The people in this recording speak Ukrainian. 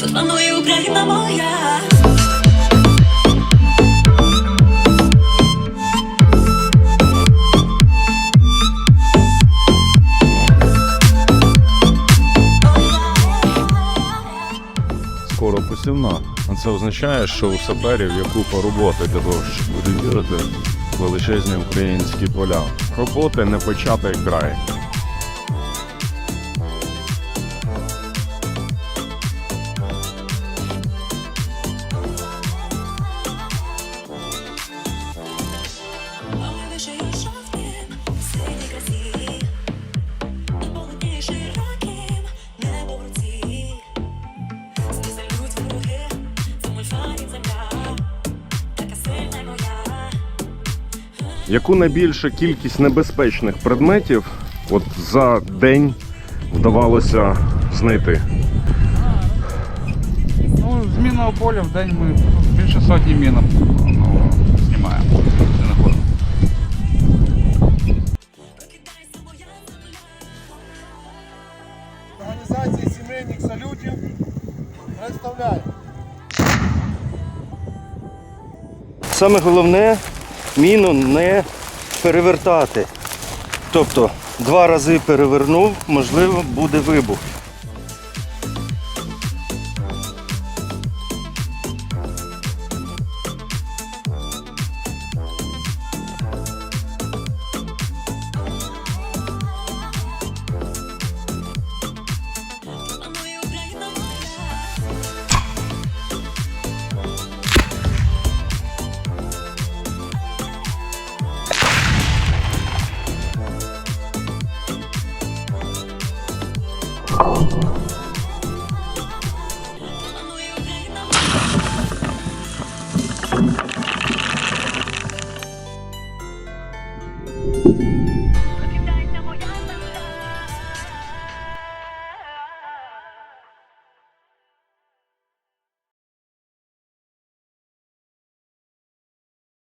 Тут панує Україна моя. Скоро посівна. А це означає, що у саперів є купа роботи для того, щоб перевірити величезні українські поля. Роботи не початий край. Яку найбільша кількість небезпечних предметів от за день вдавалося знайти? Ну, з мінного поля в день ми більше сотні мінок ну, знімаємо. знаходимо. Організації сімейних салютів представляє. Саме головне міну не перевертати. Тобто два рази перевернув, можливо, буде вибух. Тут панує Україна моя.